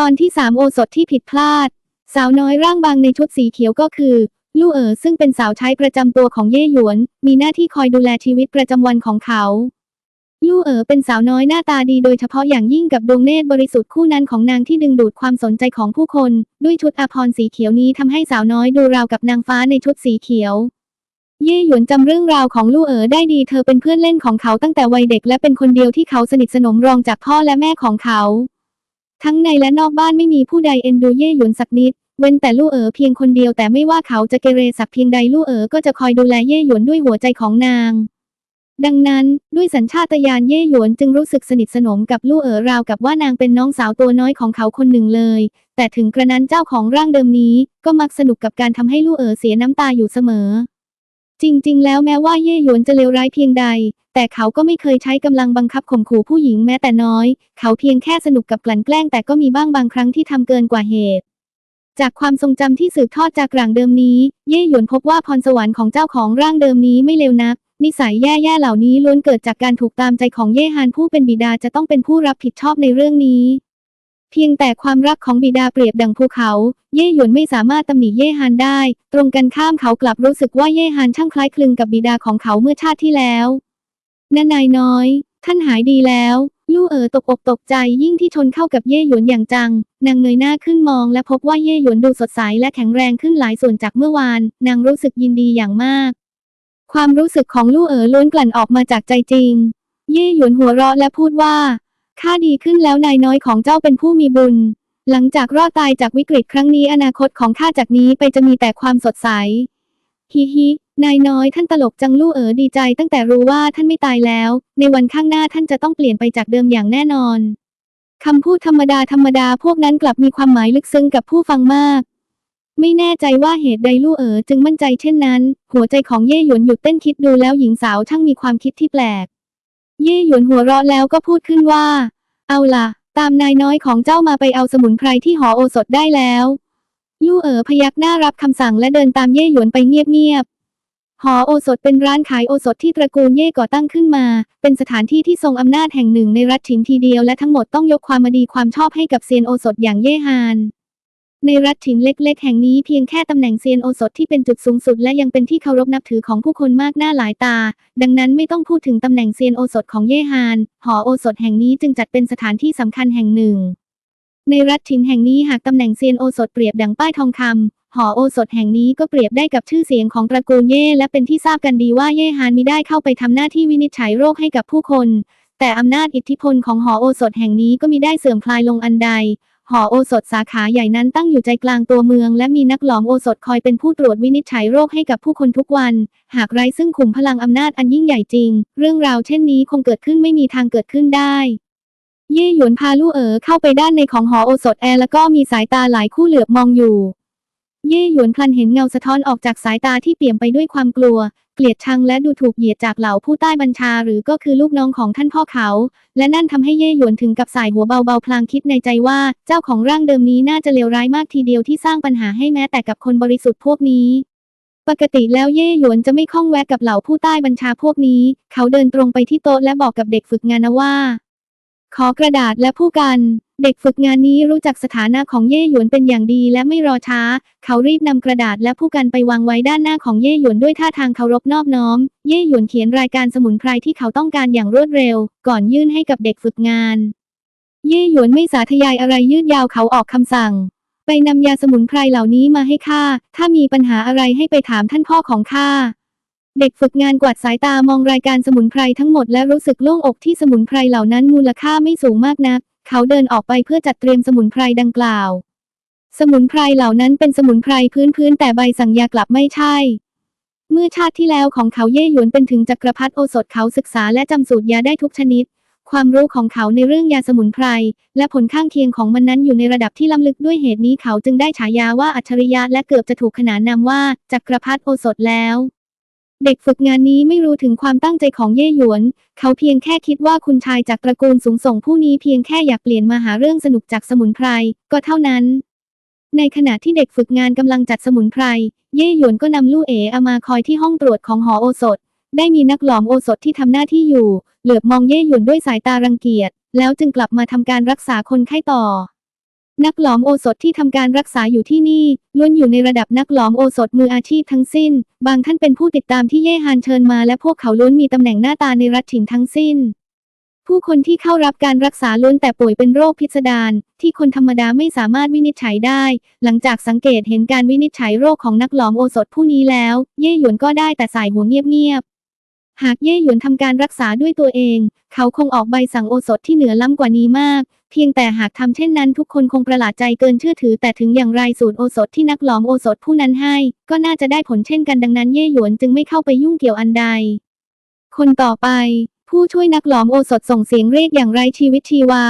ตอนที่สามโอสถที่ผิดพลาด สาวน้อยร่างบางในชุดสีเขียวก็คือ ลู่เอ๋อซึ่งเป็นสาวใช้ประจำตัวของเย่หยวน มีหน้าที่คอยดูแลชีวิตประจำวันของเขาลู่เอ๋อเป็นสาวน้อยหน้าตาดีโดยเฉพาะอย่างยิ่งกับดวงเนตรบริสุทธิ์คู่นั้นของนางที่ดึงดูดความสนใจของผู้คน ด้วยชุดอาภรณ์สีเขียวนี้ทำให้สาวน้อยดูราวกับนางฟ้าในชุดสีเขียว เย่หยวนจำเรื่องราวของลู่เอ๋อได้ดีเธอเป็นเพื่อนเล่นของเขาตั้งแต่วัยเด็กและเป็นคนเดียวที่เขาสนิทสนมรองจากพ่อและแม่ของเขา ทั้งในและนอกบ้านไม่มีผู้ใดเอ็นดูเย่หยวนสักนิด เว้นแต่ลู่เอ๋อเพียงคนเดียวแต่ไม่ว่าเขาจะเกเรสักเพียงใดลู่เอ๋อก็จะคอยดูแลเย่หยวนด้วยหัวใจของนาง ดังนั้นด้วยสัญชาตญาณเย่หยวนจึงรู้สึกสนิทสนมกับลู่เอ๋อราวกับว่านางเป็นน้องสาวตัวน้อยของเขาคนหนึ่งเลย แต่ถึงกระนั้นเจ้าของร่างเดิมนี้ ก็มักสนุกกับการทำให้ลู่เอ๋อเสียน้ำตาอยู่เสมอ จริง ๆ แล้วแม้ว่าเย่หยวนจะเลวร้ายเพียงใด แต่เขาก็ไม่เคยใช้กำลังบังคับข่มขู่ผู้หญิงแม้แต่น้อย เขาเพียงแค่สนุกกับกลั่นแกล้งแต่ก็มีบ้างบางครั้งที่ทำเกินกว่าเหตุ จากความทรงจำที่สืบทอดจากร่างเดิมนี้ เย่หยวนพบว่าพรสวรรค์ของเจ้าของร่างเดิมนี้ไม่เลวนัก นิสัยแย่ๆเหล่านี้ล้วนเกิดจากการถูกตามใจของเย่ฮานผู้เป็นบิดาจะต้องเป็นผู้รับผิดชอบในเรื่องนี้ เพียงแต่ความรักของบิดาเปรียบดังภูเขา เย่หยวนไม่สามารถตำหนิเย่ฮานได้ ตรงกันข้ามเขากลับรู้สึกว่าเย่ฮานช่างคล้ายคลึงกับบิดาของเขาเมื่อชาติที่แล้วนานายน้อย ท่านหายดีแล้ว ลู่เอ๋อตกอกตกใจยิ่งที่ชนเข้ากับเย่หยวนอย่างจัง นางเงยหน้าขึ้นมองและพบว่าเย่หยวนดูสดใสและแข็งแรงขึ้นหลายส่วนจากเมื่อวาน นางรู้สึกยินดีอย่างมาก ความรู้สึกของลู่เอ๋อล้วนกลั่นออกมาจากใจจริง เย่หยวนหัวเราะและพูดว่า ข้าดีขึ้นแล้วนายน้อยของเจ้าเป็นผู้มีบุญ หลังจากรอดตายจากวิกฤตครั้งนี้อนาคตของข้าจากนี้ไปจะมีแต่ความสดใส ฮิฮิ นายน้อยท่านตลกจังลู่เอ๋อดีใจตั้งแต่รู้ว่าท่านไม่ตายแล้ว ในวันข้างหน้าท่านจะต้องเปลี่ยนไปจากเดิมอย่างแน่นอน คำพูดธรรมดาธรรมดาพวกนั้นกลับมีความหมายลึกซึ้งกับผู้ฟังมากไม่แน่ใจว่าเหตุใดลู่เอ๋อจึงมั่นใจเช่นนั้น หัวใจของเย่หยวนหยุดเต้นคิดดูแล้วหญิงสาวช่างมีความคิดที่แปลก เย่หยวนหัวเราะแล้วก็พูดขึ้นว่า เอาล่ะ ตามนายน้อยของเจ้ามาไปเอาสมุนไพรที่หอโอสถได้แล้ว ลู่เอ๋อพยักหน้ารับคำสั่งและเดินตามเย่หยวนไปเงียบๆหอโอสถเป็นร้านขายโอสถที่ตระกูลเย่ก่อตั้งขึ้นมา เป็นสถานที่ที่ทรงอำนาจแห่งหนึ่งในรัฐฉินทีเดียวและทั้งหมดต้องยกความมาดีความชอบให้กับเซียนโอสถอย่างเย่ฮาน ในรัฐฉินเล็กๆ แห่งนี้เพียงแค่ตำแหน่งเซียนโอสถที่เป็นจุดสูงสุดและยังเป็นที่เคารพนับถือของผู้คนมากหน้าหลายตา ดังนั้นไม่ต้องพูดถึงตำแหน่งเซียนโอสถของเย่ฮาน หอโอสถแห่งนี้จึงจัดเป็นสถานที่สำคัญแห่งหนึ่ง ในรัฐฉินแห่งนี้หากตำแหน่งเซียนโอสถเปรียบดังป้ายทองคำหอโอสถแห่งนี้ก็เปรียบได้กับชื่อเสียงของตระกูลเย่และเป็นที่ทราบกันดีว่าเย่ฮานมิได้เข้าไปทำหน้าที่วินิจฉัยโรคให้กับผู้คน แต่อำนาจอิทธิพลของหอโอสถแห่งนี้ก็มิได้เสื่อมคลายลงอันใด หอโอสถสาขาใหญ่นั้นตั้งอยู่ใจกลางตัวเมือง และมีนักหลอมโอสถคอยเป็นผู้ตรวจวินิจฉัยโรคให้กับผู้คนทุกวัน หากไร้ซึ่งขุมพลังอำนาจอันยิ่งใหญ่จริง เรื่องราวเช่นนี้คงเกิดขึ้นไม่มีทางเกิดขึ้นได้ เย่หยวนพาลู่เอ๋อเข้าไปด้านในของหอโอสถแอร์แล้วก็มีสายตาหลายคู่เหลือบมองอยู่ เย่หยวนพลันเห็นเงาสะท้อนออกจากสายตาที่เปี่ยมไปด้วยความกลัว เกลียดชังและดูถูกเหยียดจากเหล่าผู้ใต้บัญชาหรือก็คือลูกน้องของท่านพ่อเขา และนั่นทำให้เย่หยวนถึงกับสายหัวเบาๆพลางคิดในใจว่า เจ้าของร่างเดิมนี้น่าจะเลวร้ายมากทีเดียวที่สร้างปัญหาให้แม้แต่กับคนบริสุทธิ์พวกนี้ ปกติแล้วเย่หยวนจะไม่ข้องแวะกับเหล่าผู้ใต้บัญชาพวกนี้ เขาเดินตรงไปที่โต๊ะและบอกกับเด็กฝึกงานนะว่า ขอกระดาษและผู้กัน เด็กฝึกงานนี้รู้จักสถานะของเย่หยวนเป็นอย่างดีและไม่รอช้า เขารีบนำกระดาษและผู้กันไปวางไว้ด้านหน้าของเย่หยวนด้วยท่าทางเคารพนอบน้อม เย่หยวนเขียนรายการสมุนไพรที่เขาต้องการอย่างรวดเร็ว ก่อนยื่นให้กับเด็กฝึกงาน เย่หยวนไม่สาธยายอะไรยืดยาวเขาออกคำสั่ง ไปนำยาสมุนไพรเหล่านี้มาให้ข้า ถ้ามีปัญหาอะไรให้ไปถามท่านพ่อของข้า เด็กฝึกงานกวาดสายตามองรายการสมุนไพรทั้งหมดและรู้สึกโล่งอกที่สมุนไพรเหล่านั้นมูลค่าไม่สูงมากนัก เขาเดินออกไปเพื่อจัดเตรียมสมุนไพรดังกล่าว สมุนไพรเหล่านั้นเป็นสมุนไพรพื้นๆแต่ใบสั่งยากลับไม่ใช่ เมื่อชาติที่แล้วของเขาเย่หยวนเป็นถึงจักรพรรดิโอสถเขาศึกษาและจำสูตรยาได้ทุกชนิด ความรู้ของเขาในเรื่องยาสมุนไพร และผลข้างเคียงของมันนั้นอยู่ในระดับที่ล้ำลึกด้วยเหตุนี้เขาจึงได้ฉายาว่าอัจฉริยะและเกือบจะถูกขนานนามว่าจักรพรรดิโอสถแล้ว เด็กฝึกงานนี้ไม่รู้ถึงความตั้งใจของเย่หยวน เขาเพียงแค่คิดว่าคุณชายจากตระกูลสูงส่งผู้นี้เพียงแค่อยากเปลี่ยนมาหาเรื่องสนุกจากสมุนไพร ก็เท่านั้น ในขณะที่เด็กฝึกงานกำลังจัดสมุนไพร เย่หยวนก็นำลู่เอ๋อามาคอยที่ห้องตรวจของหอโอสถ ได้มีนักหลอมโอสถที่ทำหน้าที่อยู่ เหลือบมองเย่หยวนด้วยสายตารังเกียจ แล้วจึงกลับมาทำการรักษาคนไข้ต่อ นักหลอมโอสถที่ทำการรักษาอยู่ที่นี่ล้วนอยู่ในระดับนักหลอมโอสถมืออาชีพทั้งสิ้น บางท่านเป็นผู้ติดตามที่เย่ฮานเชิญมาและพวกเขาล้วนมีตำแหน่งหน้าตาในรัฐถิ่นทั้งสิ้น ผู้คนที่เข้ารับการรักษาล้วนแต่ป่วยเป็นโรคพิสดารที่คนธรรมดาไม่สามารถวินิจฉัยได้ หลังจากสังเกตเห็นการวินิจฉัยโรคของนักหลอมโอสถผู้นี้แล้ว เย่หยวนก็ได้แต่สายหัวเงียบหากเย่หยวนทำการรักษาด้วยตัวเอง เขาคงออกใบสั่งโอสถที่เหนือล้ำกว่านี้มาก เพียงแต่หากทำเช่นนั้นทุกคนคงประหลาดใจเกินเชื่อถือ แต่ถึงอย่างไรสูตรโอสถที่นักหลอมโอสถผู้นั้นให้ ก็น่าจะได้ผลเช่นกันดังนั้นเย่หยวนจึงไม่เข้าไปยุ่งเกี่ยวอันใด คนต่อไป ผู้ช่วยนักหลอมโอสถส่งเสียงเรียกอย่างไรชีวิตชีวา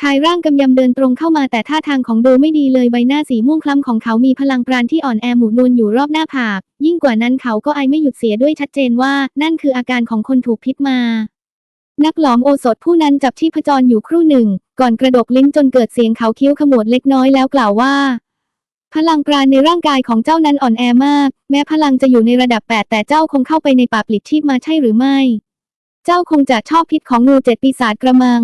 ชายร่างกำยำเดินตรงเข้ามาแต่ท่าทางของดูไม่ดีเลยใบหน้าสีม่วงคล้ำของเขามีพลังปราณที่อ่อนแอหมุนวลอยู่รอบหน้าผาก ยิ่งกว่านั้นเขาก็ไอไม่หยุดเสียด้วยชัดเจนว่า นั่นคืออาการของคนถูกพิษมา นักหลอมโอสถผู้นั้นจับชีพจรอยู่ครู่หนึ่ง ก่อนกระดกลิ้นจนเกิดเสียงเขาคิ้วขมวดเล็กน้อยแล้วกล่าวว่า พลังปราณในร่างกายของเจ้านั้นอ่อนแอมาก แม้พลังจะอยู่ในระดับ 8 แต่เจ้าคงเข้าไปในป่าปลิดชีพมาใช่หรือไม่ เจ้าคงจะชอบพิษของงูเจ็ดปีศาจกระมัง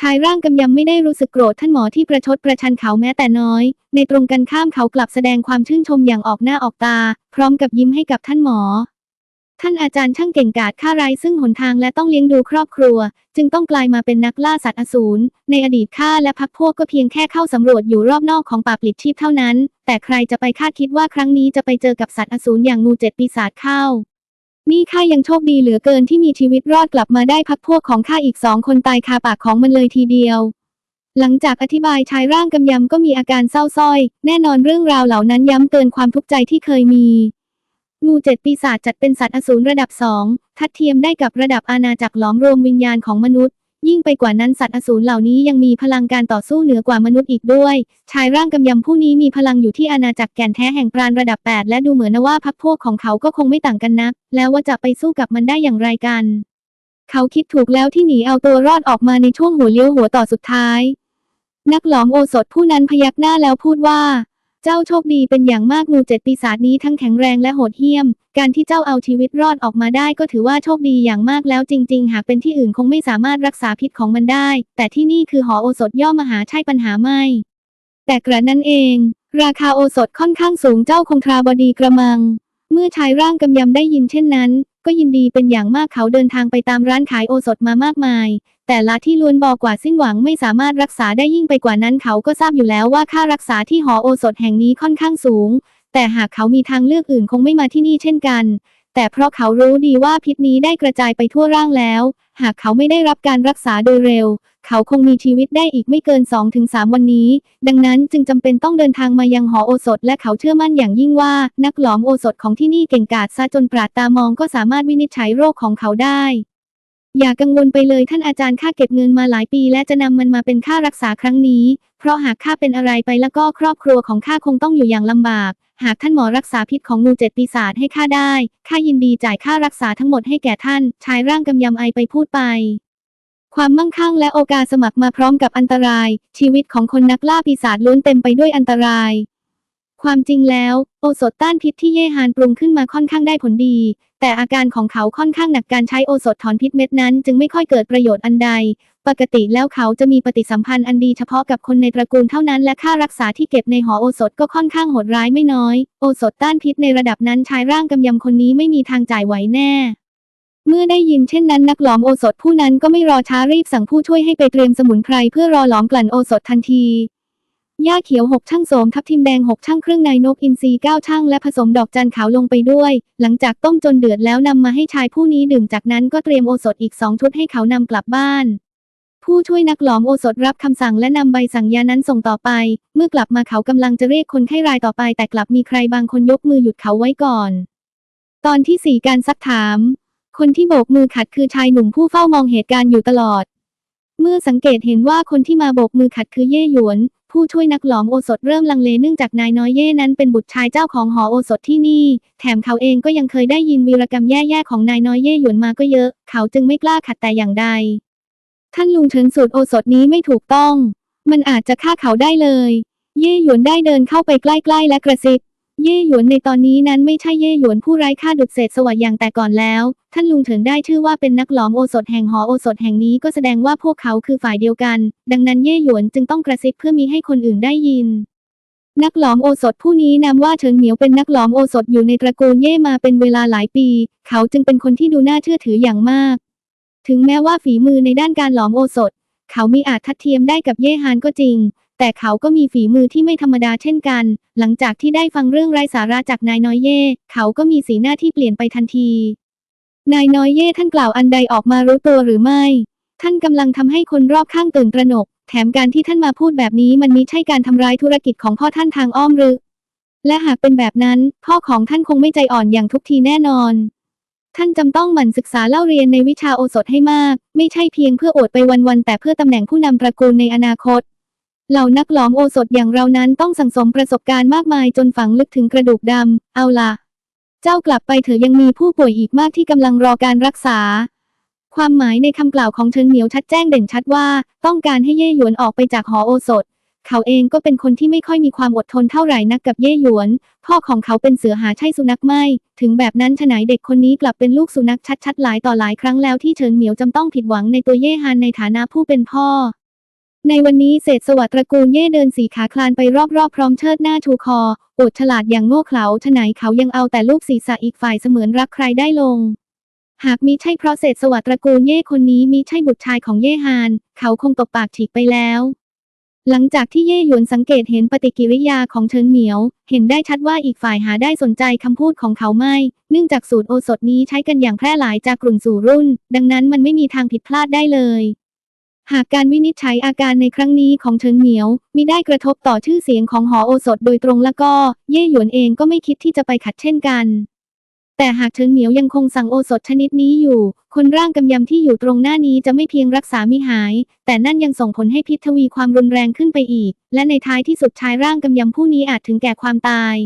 ชายร่างกำยำไม่ได้รู้สึกโกรธท่านหมอที่ประชดประชันเขาแม้แต่น้อย ในตรงกันข้ามเขากลับแสดงความชื่นชมอย่างออกหน้าออกตา พร้อมกับยิ้มให้กับท่านหมอ ท่านอาจารย์ช่างเก่งกาจข้าไร้ซึ่งหนทางและต้องเลี้ยงดูครอบครัว จึงต้องกลายมาเป็นนักล่าสัตว์อสูรในอดีตข้าและพักพวกก็เพียงแค่เข้าสำรวจอยู่รอบนอกของป่าปลิดชีพเท่านั้น แต่ใครจะไปคาดคิดว่าครั้งนี้จะไปเจอกับสัตว์อสูรอย่างงูเจ็ดปีศาจเข้านี่ข้ายังโชคดีเหลือเกินที่มีชีวิตรอดกลับมาได้พักพวกของข้าอีกสองคนตายคาปากของมันเลยทีเดียว หลังจากอธิบายชายร่างกำยำก็มีอาการเศร้าส้อย แน่นอนเรื่องราวเหล่านั้นย้ำเตือนความทุกข์ใจที่เคยมี งูเจ็ดปีศาจจัดเป็นสัตว์อสูรระดับสองทัดเทียมได้กับระดับอาณาจักรหลอมรวมวิญญาณของมนุษย์ ยิ่งไปกว่านั้นสัตว์อสูรเหล่านี้ยังมีพลังการต่อสู้เหนือกว่ามนุษย์อีกด้วย ชายร่างกำยำผู้นี้มีพลังอยู่ที่อาณาจักรแก่นแท้แห่งปราณระดับ 8 และดูเหมือนว่าพักพวกของเขาก็คงไม่ต่างกันนัก แล้วว่าจะไปสู้กับมันได้อย่างไรกัน เขาคิดถูกแล้วที่หนีเอาตัวรอดออกมาในช่วงหัวเลี้ยวหัวต่อสุดท้าย นักหลอมโอสถผู้นั้นพยักหน้าแล้วพูดว่า เจ้าโชคดีเป็นอย่างมากงูเจ็ดปีศาจนี้ทั้งแข็งแรงและโหดเหี้ยม การที่เจ้าเอาชีวิตรอดออกมาได้ก็ถือว่าโชคดีอย่างมากแล้วจริง ๆ หากเป็นที่อื่นคงไม่สามารถรักษาพิษของมันได้ แต่ที่นี่คือหอโอสถย่อมหาใช่ปัญหาไม่ แต่กระนั้นเอง ราคาโอสถค่อนข้างสูงเจ้าคงทราบดีกระมัง เมื่อชายร่างกำยำได้ยินเช่นนั้น ก็ยินดีเป็นอย่างมากเขาเดินทางไปตามร้านขายโอสถมามากมาย แต่ละที่ล้วนบอกว่าสิ้นหวังไม่สามารถรักษาได้ยิ่งไปกว่านั้นเขาก็ทราบอยู่แล้วว่าค่ารักษาที่หอโอสถแห่งนี้ค่อนข้างสูง แต่หากเขามีทางเลือกอื่นคงไม่มาที่นี่เช่นกัน แต่เพราะเขารู้ดีว่าพิษนี้ได้กระจายไปทั่วร่างแล้ว หากเขาไม่ได้รับการรักษาโดยเร็ว เขาคงมีชีวิตได้อีกไม่เกิน 2-3 วันนี้ ดังนั้นจึงจำเป็นต้องเดินทางมายังหอโอสถ และเขาเชื่อมั่นอย่างยิ่งว่า นักหลอมโอสถของที่นี่เก่งกาจซะจนปราดตามองก็สามารถวินิจฉัยโรคของเขาได้ อย่ากังวลไปเลยท่านอาจารย์ข้าเก็บเงินมาหลายปี และจะนำมันมาเป็นค่ารักษาครั้งนี้ เพราะหากข้าเป็นอะไรไปแล้วก็ครอบครัวของข้าคงต้องอยู่อย่างลำบาก หากท่านหมอรักษาพิษของงูเจ็ดปีศาจให้ข้าได้ข้ายินดีจ่ายค่ารักษาทั้งหมดให้แก่ท่านชายร่างกำยำไอไปพูดไป ความมั่งคั่งและโอกาสสมัครมาพร้อมกับอันตราย ชีวิตของคนนักล่าปีศาจล้วนเต็มไปด้วยอันตรายความจริงแล้ว โอสถต้านพิษที่เย่ฮานปรุงขึ้นมาค่อนข้างได้ผลดี แต่อาการของเขาค่อนข้างหนักการใช้โอสถถอนพิษเม็ดนั้นจึงไม่ค่อยเกิดประโยชน์อันใด ปกติแล้วเขาจะมีปฏิสัมพันธ์อันดีเฉพาะกับคนในตระกูลเท่านั้นและค่ารักษาที่เก็บในหอโอสถก็ค่อนข้างโหดร้ายไม่น้อย โอสถต้านพิษในระดับนั้นชายร่างกำยำคนนี้ไม่มีทางจ่ายไหวแน่เมื่อได้ยินเช่นนั้นนักหลอมโอสถผู้นั้นก็ไม่รอช้ารีบสั่งผู้ช่วยให้ไปเตรียมสมุนไพรเพื่อรอหลอมกลั่นโอสถทันที หญ้าเขียวหกช่างโสมทับทิมแดงหกช่างเครื่องในนกอินทรีเก้าช่างและผสมดอกจันขาวลงไปด้วย หลังจากต้มจนเดือดแล้วนำมาให้ชายผู้นี้ดื่มจากนั้นก็เตรียมโอสถอีกสองชุดให้เขานำกลับบ้าน ผู้ช่วยนักหลอมโอสถรับคำสั่งและนำใบสั่งยานั้นส่งต่อไป เมื่อกลับมาเขากำลังจะเรียกคนไข้รายต่อไป แต่กลับมีใครบางคนยกมือหยุดเขาไว้ก่อน ตอนที่สี่การซักถาม คนที่โบกมือขัดคือชายหนุ่มผู้เฝ้ามองเหตุการณ์อยู่ตลอดเมื่อสังเกตเห็นว่าคนที่มาโบกมือขัดคือเย่หยวน ผู้ช่วยนักหลอมโอสถเริ่มลังเลเนื่องจากนายน้อยเย่นั้นเป็นบุตรชายเจ้าของหอโอสถที่นี่ แถมเขาเองก็ยังเคยได้ยินวีรกรรมแย่ๆของนายน้อยเย่หยวนมาก็เยอะ เขาจึงไม่กล้าขัดแต่อย่างใด ท่านลุงเฉินสูตรโอสถนี้ไม่ถูกต้อง มันอาจจะฆ่าเขาได้เลย เย่หยวนได้เดินเข้าไปใกล้ๆและกระซิบ เย่หยวนในตอนนี้นั้นไม่ใช่เย่หยวนผู้ไร้ค่าดุจเศษสวัสดอย่างแต่ก่อนแล้ว ท่านลุงเถินได้ชื่อว่าเป็นนักหลอมโอสถแห่งหอโอสถแห่งนี้ก็แสดงว่าพวกเขาคือฝ่ายเดียวกัน ดังนั้นเย่หยวนจึงต้องกระซิบเพื่อมีให้คนอื่นได้ยิน นักหลอมโอสถผู้นี้นามว่าเฉินเหมียวเป็นนักหลอมโอสถอยู่ในตระกูลเย่มาเป็นเวลาหลายปี เขาจึงเป็นคนที่ดูน่าเชื่อถืออย่างมาก ถึงแม้ว่าฝีมือในด้านการหลอมโอสถ เขามีอาจทัดเทียมได้กับเย่ฮานก็จริง แต่เขาก็มีฝีมือที่ไม่ธรรมดาเช่นกัน หลังจากที่ได้ฟังเรื่องไร้สาระจากนายน้อยเย่ เขาก็มีสีหน้าที่เปลี่ยนไปทันที นายน้อยเย่ท่านกล่าวอันใดออกมารู้ตัวหรือไม่ ท่านกำลังทำให้คนรอบข้างตื่นตระหนก แถมการที่ท่านมาพูดแบบนี้มันมิใช่การทำร้ายธุรกิจของพ่อท่านทางอ้อมหรือ และหากเป็นแบบนั้น พ่อของท่านคงไม่ใจอ่อนอย่างทุกทีแน่นอนท่านจำต้องหมั่นศึกษาเล่าเรียนในวิชาโอสถให้มาก ไม่ใช่เพียงเพื่ออวดไปวันๆแต่เพื่อตำแหน่งผู้นำตระกูลในอนาคต เหล่านักหลอมโอสถอย่างเรานั้นต้องสั่งสมประสบการณ์มากมายจนฝังลึกถึงกระดูกดำ เอาล่ะเจ้ากลับไปเถอะยังมีผู้ป่วยอีกมากที่กำลังรอการรักษา ความหมายในคำกล่าวของเชิญเหมียวชัดแจ้งเด่นชัดว่า ต้องการให้เย่หยวนออกไปจากหอโอสถ เขาเองก็เป็นคนที่ไม่ค่อยมีความอดทนเท่าไหร่นักกับเย่หยวน พ่อของเขาเป็นเสือหาใช่สุนัขไม่ ถึงแบบนั้นฉนายเด็กคนนี้กลับเป็นลูกสุนัขชัดๆหลายต่อหลายครั้งแล้วที่เฉินเหมียวจำต้องผิดหวังในตัวเย่ฮานในฐานะผู้เป็นพ่อ ในวันนี้เศรษฐสวัสดิ์ตระกูลเย่เดินสีขาคลานไปรอบๆ พร้อมเชิดหน้าชูคอ อดฉลาดอย่างโง่เขลาฉนายเขายังเอาแต่ลูกศีรษะอีกฝ่ายเสมือนรักใครได้ลง หากมิใช่เพราะเศรษฐสวัสดิ์ตระกูลเย่คนนี้มิใช่บุตรชายของเย่ฮาน เขาคงตกปากฉีกไปแล้ว หลังจากที่เย่หยวนสังเกตเห็นปฏิกิริยาของเฉินเหมียว เห็นได้ชัดว่าอีกฝ่ายหาได้สนใจคำพูดของเขาไม่ เนื่องจากสูตรโอสถนี้ใช้กันอย่างแพร่หลายจากรุ่นสู่รุ่น ดังนั้นมันไม่มีทางผิดพลาดได้เลย หากการวินิจฉัยอาการในครั้งนี้ของเฉินเหมียวมิได้กระทบต่อชื่อเสียงของหอโอสถโดยตรงแล้วก็ เย่หยวนเองก็ไม่คิดที่จะไปขัดเช่นกัน แต่หากเฉินเหมียวยังคงสั่งโอสถชนิดนี้อยู่ คนร่างกำยำที่อยู่ตรงหน้านี้จะไม่เพียงรักษามิหาย แต่นั่นยังส่งผลให้พิษทวีความรุนแรงขึ้นไปอีก และในท้ายที่สุดชายร่างกำยำผู้นี้อาจถึงแก่ความตาย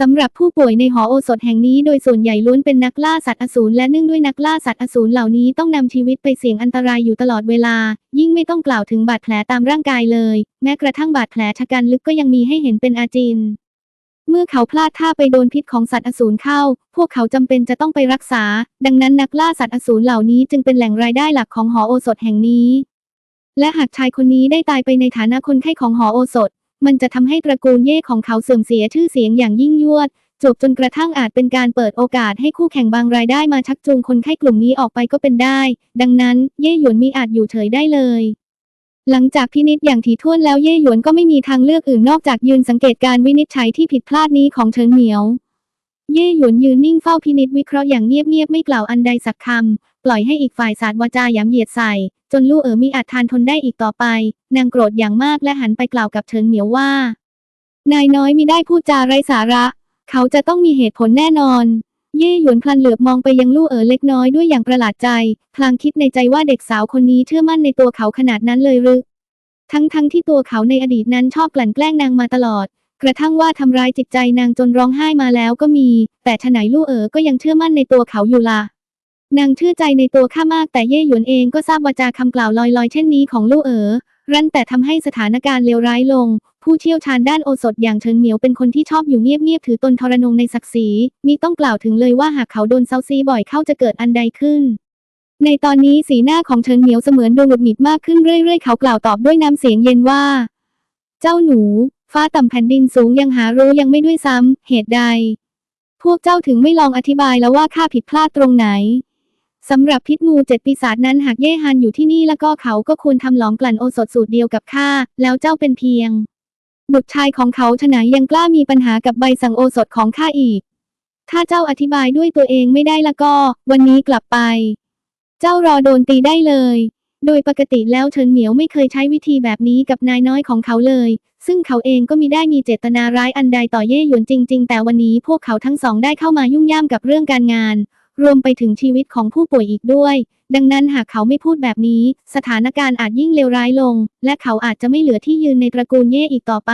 สำหรับผู้ป่วยในหอโอสถแห่งนี้โดยส่วนใหญ่ล้วนเป็นนักล่าสัตว์อสูรและเนื่องด้วยนักล่าสัตว์อสูรเหล่านี้ต้องนำชีวิตไปเสี่ยงอันตรายอยู่ตลอดเวลา ยิ่งไม่ต้องกล่าวถึงบาดแผลตามร่างกายเลย แม้กระทั่งบาดแผลชะกันลึกก็ยังมีให้เห็นเป็นอาจิน เมื่อเขาพลาดท่าไปโดนพิษของสัตว์อสูรเข้า พวกเขาจำเป็นจะต้องไปรักษา ดังนั้นนักล่าสัตว์อสูรเหล่านี้จึงเป็นแหล่งรายได้หลักของหอโอสถแห่งนี้และหากชายคนนี้ได้ตายไปในฐานะคนไข้ของหอโอสถ มันจะทำให้ตระกูลเย่ของเขาเสื่อมเสียชื่อเสียงอย่างยิ่งยวด จบจนกระทั่งอาจเป็นการเปิดโอกาสให้คู่แข่งบางรายได้มาชักจูงคนไข้กลุ่มนี้ออกไปก็เป็นได้ ดังนั้นเย่หยวนมีอาจอยู่เฉยได้เลยหลังจากพินิจอย่างถี่ถ้วนแล้วเย่หยวนก็ไม่มีทางเลือกอื่นนอกจากยืนสังเกตการวินิจฉัยที่ผิดพลาดนี้ของเฉินเหมียว เย่หยวนยืนนิ่งเฝ้าพินิจวิเคราะห์อย่างเงียบๆไม่กล่าวอันใดสักคำ ปล่อยให้อีกฝ่ายสาดวาจายามเหยียดใส่ จนลู่เอ๋อมีอาจทานทนได้อีกต่อไป นางโกรธอย่างมากและหันไปกล่าวกับเฉินเหมียวว่า นายน้อยมิได้พูดจาไร้สาระ เขาจะต้องมีเหตุผลแน่นอน เย่หยวนพลันเหลือบมองไปยังลู่เอ๋อเล็กน้อยด้วยอย่างประหลาดใจ พลางคิดในใจว่าเด็กสาวคนนี้เชื่อมั่นในตัวเขาขนาดนั้นเลยหรือ ทั้งๆทที่ตัวเขาในอดีตนั้นชอบกลั่นแกล้งนางมาตลอดกระทั่งว่าทำร้ายจิตใจนางจนร้องไห้มาแล้วก็มี แต่ฉไหนลู่เอ๋อก็ยังเชื่อมั่นในตัวเขาอยู่ล่ะ นางเชื่อใจในตัวข้ามากแต่เย่หยวนเองก็ทราบวาจาคำกล่าวลอยๆ เช่นนี้ของลู่เอ๋อรั้นแต่ทำให้สถานการณ์เลวร้ายลง ผู้เชี่ยวชาญด้านโอสถอย่างเฉินเหมียวเป็นคนที่ชอบอยู่เงียบๆถือตนทรนงในศักดิ์ศรีมีต้องกล่าวถึงเลยว่าหากเขาโดนเซาซีบ่อยเข้าจะเกิดอันใดขึ้น ในตอนนี้สีหน้าของเฉินเหมียวเสมือนดวงหงุดหงิดมากขึ้นเรื่อยๆ เขากล่าวตอบด้วยน้ำเสียงเย็นว่า เจ้าหนู ฟ้าต่ำแผ่นดินสูงยังหารู้ยังไม่ด้วยซ้ำเหตุใด พวกเจ้าถึงไม่ลองอธิบายแล้วว่าข้าผิดพลาดตรงไหน สำหรับพิษงูเจ็ดปีศาจนั้นหากเย่ฮันอยู่ที่นี่แล้วก็เขาก็ควรทำหลอมกลั่นโอสถสูตรเดียวกับข้า แล้วเจ้าเป็นเพียง บุตรชายของเขาฉไหนยังกล้ามีปัญหากับใบสั่งโอสถของข้าอีก ถ้าเจ้าอธิบายด้วยตัวเองไม่ได้แล้วก็ วันนี้กลับไป เจ้ารอโดนตีได้เลย โดยปกติแล้วเฉินเหมียวไม่เคยใช้วิธีแบบนี้กับนายน้อยของเขาเลย ซึ่งเขาเองก็มีได้มีเจตนาร้ายอันใดต่อเย่หยวนจริง ๆ แต่วันนี้พวกเขาทั้งสองได้เข้ามายุ่งย่ามกับเรื่องการงาน รวมไปถึงชีวิตของผู้ป่วยอีกด้วย ดังนั้นหากเขาไม่พูดแบบนี้ สถานการณ์อาจยิ่งเลวร้ายลง และเขาอาจจะไม่เหลือที่ยืนในตระกูลเย่อีกต่อไป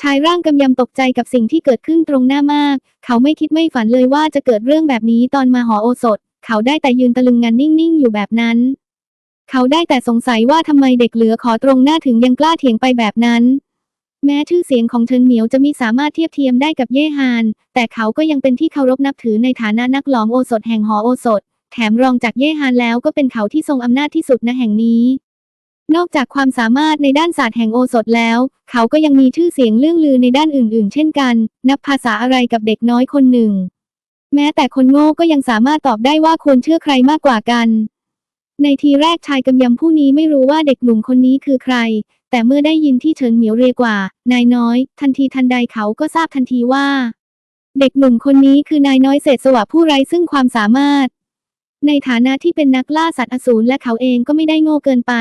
ชายร่างกำยำตกใจกับสิ่งที่เกิดขึ้นตรงหน้ามาก เขาไม่คิดไม่ฝันเลยว่าจะเกิดเรื่องแบบนี้ตอนมาหอโอสถ เขาได้แต่ยืนตะลึงงันนิ่งๆอยู่แบบนั้น เขาได้แต่สงสัยว่าทำไมเด็กเหลือขอตรงหน้าถึงยังกล้าเถียงไปแบบนั้น แม้ชื่อเสียงของเฉินเหมียวจะมิสามารถเทียบเทียมได้กับเย่ฮาน แต่เขาก็ยังเป็นที่เคารพนับถือในฐานะนักหลอมโอสถแห่งหอโอสถ แถมรองจากเย่ฮานแล้วก็เป็นเขาที่ทรงอำนาจที่สุดณแห่งนี้ นอกจากความสามารถในด้านศาสตร์แห่งโอสถแล้ว เขาก็ยังมีชื่อเสียงเรื่องลือในด้านอื่น ๆ เช่นกัน นับภาษาอะไรกับเด็กน้อยคนหนึ่ง แม้แต่คนโง่ก็ยังสามารถตอบได้ว่าควรเชื่อใครมากกว่ากัน ในทีแรกชายกำยำผู้นี้ไม่รู้ว่าเด็กหนุ่มคนนี้คือใคร แต่เมื่อได้ยินที่เฉินเหมียวเรียกว่า นายน้อย ทันทีทันใดเขาก็ทราบทันทีว่า เด็กหนุ่มคนนี้คือนายน้อยเศษสวะผู้ไร้ซึ่งความสามารถ ในฐานะที่เป็นนักล่าสัตว์อสูรและเขาเองก็ไม่ได้โง่เกินไป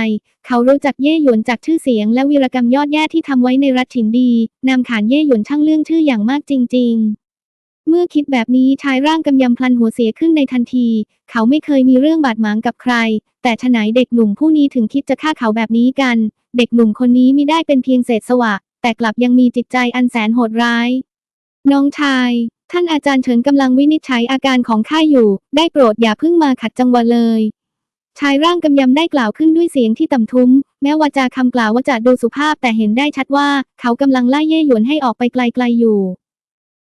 เขารู้จักเย่หยวนจากชื่อเสียงและวีรกรรมยอดแย่ที่ทำไว้ในรัฐฉินดีนำขานเย่หยวนช่างเรื่องชื่ออย่างมากจริง ๆ เมื่อคิดแบบนี้ชายร่างกำยำพลันหัวเสียขึ้นในทันที เขาไม่เคยมีเรื่องบาดหมางกับใคร แต่ฉะไหนเด็กหนุ่มผู้นี้ถึงคิดจะฆ่าเขาแบบนี้กัน เด็กหนุ่มคนนี้มิได้เป็นเพียงเศษสวะ แต่กลับยังมีจิตใจอันแสนโหดร้าย น้องชาย ท่านอาจารย์เฉินกำลังวินิจฉัยอาการของข้าอยู่ ได้โปรดอย่าเพิ่งมาขัดจังหวะเลย ชายร่างกำยำได้กล่าวขึ้นด้วยเสียงที่ต่ำทุ้ม แม้วาจาคำกล่าวว่าจะดูสุภาพแต่เห็นได้ชัดว่า เขากำลังไล่เย่หยวนให้ออกไปไกลๆอยู่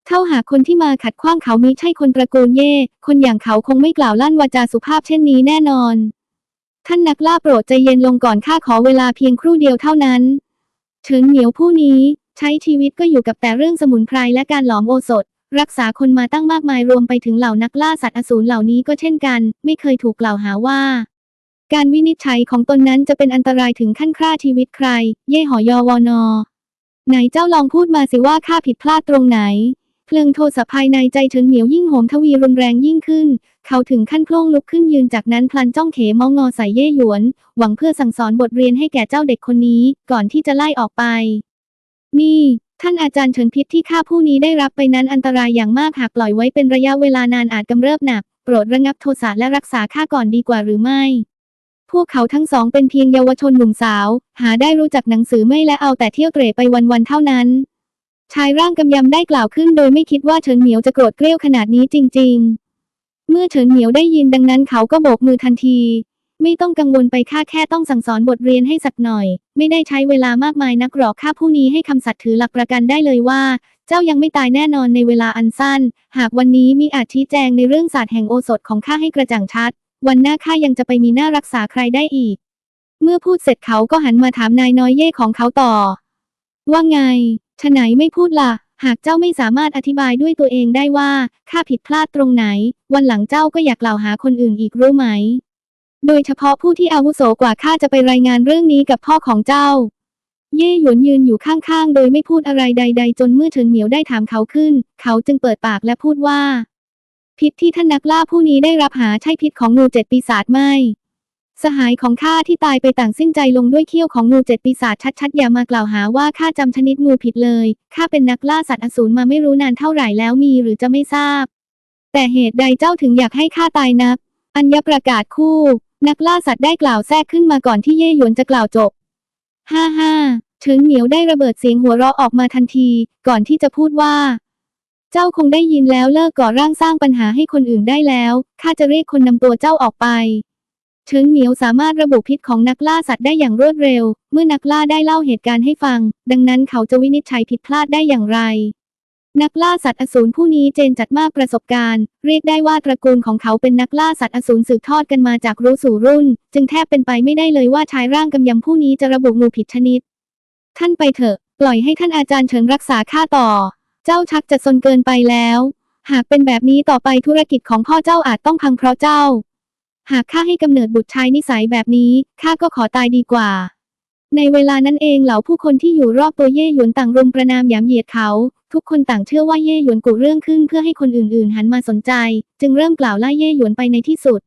เท่าหากคนที่มาขัดขวางเขามิใช่คนตระกูลเย่ คนอย่างเขาคงไม่กล่าวลั่นวาจาสุภาพเช่นนี้แน่นอน ท่านนักล่าโปรดใจเย็นลงก่อนข้าขอเวลาเพียงครู่เดียวเท่านั้นเฉินเหมียวผู้นี้ใช้ชีวิตก็อยู่กับแต่เรื่องสมุนไพรและการหลอมโอสถ รักษาคนมาตั้งมากมายรวมไปถึงเหล่านักล่าสัตว์อสูรเหล่านี้ก็เช่นกัน ไม่เคยถูกกล่าวหาว่า การวินิจฉัยของตนนั้นจะเป็นอันตรายถึงขั้นฆ่าชีวิตใคร เย่หอยอวอนอไหนเจ้าลองพูดมาสิว่าข้าผิดพลาดตรงไหน เพลิงโทสะภายในใจเฉินเหมียวยิ่งโหมทวีรุนแรงยิ่งขึ้น เขาถึงขั้นโล่งลุกขึ้นยืนจากนั้นพลันจ้องเขมองงอใส่เย่หยวน หวังเพื่อสั่งสอนบทเรียนให้แก่เจ้าเด็กคนนี้ ก่อนที่จะไล่ออกไป นี่ ท่านอาจารย์เฉินพิษที่ข้าผู้นี้ได้รับไปนั้นอันตรายอย่างมากหากปล่อยไว้เป็นระยะเวลานานอาจกำเริบหนัก โปรดระงับโทสะและรักษาข้าก่อนดีกว่าหรือไม่พวกเขาทั้งสองเป็นเพียงเยาวชนหนุ่มสาว หาได้รู้จักหนังสือไม่และเอาแต่เที่ยวเตร่ไปวันๆเท่านั้น ชายร่างกำยำได้กล่าวขึ้นโดยไม่คิดว่าเฉินเหมียวจะโกรธเกรี้ยวขนาดนี้จริง ๆ เมื่อเฉินเหมียวได้ยินดังนั้นเขาก็โบกมือทันที ไม่ต้องกังวลไปข้าแค่ต้องสั่งสอนบทเรียนให้สักหน่อย ไม่ได้ใช้เวลามากมายนักหรอกข้าผู้นี้ให้คำสัตย์ถือหลักประกันได้เลยว่า เจ้ายังไม่ตายแน่นอนในเวลาอันสั้น หากวันนี้มีอาจชี้แจงในเรื่องศาสตร์แห่งโอสถของข้าให้กระจ่างชัด วันหน้าข้ายังจะไปมีหน้ารักษาใครได้อีก เมื่อพูดเสร็จเขาก็หันมาถามนายน้อยเย่ของเขาต่อ ว่าไง ฉะไหนไม่พูดล่ะ หากเจ้าไม่สามารถอธิบายด้วยตัวเองได้ว่าข้าผิดพลาดตรงไหน วันหลังเจ้าก็อยากกล่าวหาคนอื่นอีกรู้ไหม โดยเฉพาะผู้ที่อาวุโสกว่าข้าจะไปรายงานเรื่องนี้กับพ่อของเจ้า เย่หยวนยืนอยู่ข้างๆ โดยไม่พูดอะไรใด ๆ จนเมื่อเฉินเหมียวได้ถามเขาขึ้น เขาจึงเปิดปากและพูดว่า พิษที่ท่านนักล่าผู้นี้ได้รับหาใช่พิษของงูเจ็ดปีศาจไหม สหายของข้าที่ตายไปต่างสิ้นใจลงด้วยเขี้ยวของงูเจ็ดปีศาจชัดๆ อย่ามากล่าวหาว่าข้าจำชนิดงูผิดเลย ข้าเป็นนักล่าสัตว์อสูรมาไม่รู้นานเท่าไหร่แล้วมีหรือจะไม่ทราบ แต่เหตุใดเจ้าถึงอยากให้ข้าตายนัก อัญญประกาศคู่ นักล่าสัตว์ได้กล่าวแทรกขึ้นมาก่อนที่เย่หยวนจะกล่าวจบ ฮ่าฮ่าเฉินเหมียวได้ระเบิดเสียงหัวเราะออกมาทันที ก่อนที่จะพูดว่า เจ้าคงได้ยินแล้วเลิกก่อร่างสร้างปัญหาให้คนอื่นได้แล้ว ข้าจะเรียกคนนำตัวเจ้าออกไป เฉินเหมียวสามารถระบุพิษของนักล่าสัตว์ได้อย่างรวดเร็ว เมื่อนักล่าได้เล่าเหตุการณ์ให้ฟัง ดังนั้นเขาจะวินิจฉัยผิดพลาดได้อย่างไร นักล่าสัตว์อสูรผู้นี้เจนจัดมากประสบการณ์ เรียกได้ว่าตระกูลของเขาเป็นนักล่าสัตว์อสูรสืบทอดกันมาจากรู้สู่รุ่น จึงแทบเป็นไปไม่ได้เลยว่าชายร่างกำยำผู้นี้จะระบุงูผิดชนิด ท่านไปเถอะ ปล่อยให้ท่านอาจารย์เฉินรักษาข้าต่อ เจ้าชักจะซนเกินไปแล้ว หากเป็นแบบนี้ต่อไปธุรกิจของพ่อเจ้าอาจต้องพังเพราะเจ้า หากข้าให้กำเนิดบุตรชายนิสัยแบบนี้ ข้าก็ขอตายดีกว่า ในเวลานั้นเองเหล่าผู้คนที่อยู่รอบตัวเย่หยวนต่างรุมประนามหยามเหยียดเขา ทุกคนต่างเชื่อว่าเย่หยวนกุเรื่องขึ้นเพื่อให้คนอื่นๆ หันมาสนใจ จึงเริ่มกล่าวไล่เย่หยวนไปในที่สุด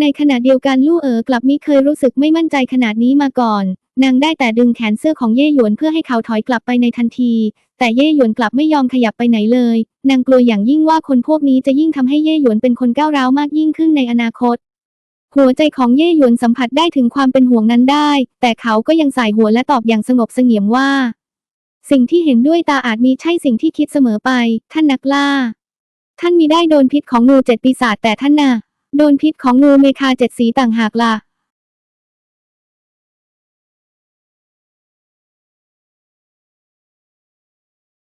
ในขณะเดียวกันลู่เอ๋อกลับมิเคยรู้สึกไม่มั่นใจขนาดนี้มาก่อน นางได้แต่ดึงแขนเสื้อของเย่หยวนเพื่อให้เขาถอยกลับไปในทันที แต่เย่หยวนกลับไม่ยอมขยับไปไหนเลย นางกลัวอย่างยิ่งว่าคนพวกนี้จะยิ่งทำให้เย่หยวนเป็นคนก้าวร้าวมากยิ่งขึ้นในอนาคต หัวใจของเย่หยวนสัมผัสได้ถึงความเป็นห่วงนั้นได้ แต่เขาก็ยังสายหัวและตอบอย่างสงบเสงี่ยมว่า สิ่งที่เห็นด้วยตาอาจมีใช่สิ่งที่คิดเสมอไป ท่านนักล่า ท่านมีได้โดนพิษของงูเจ็ดปีศาจแต่ท่านน่ะ โดนพิษของงูเมคาเจ็ดสีต่างหากล่ะ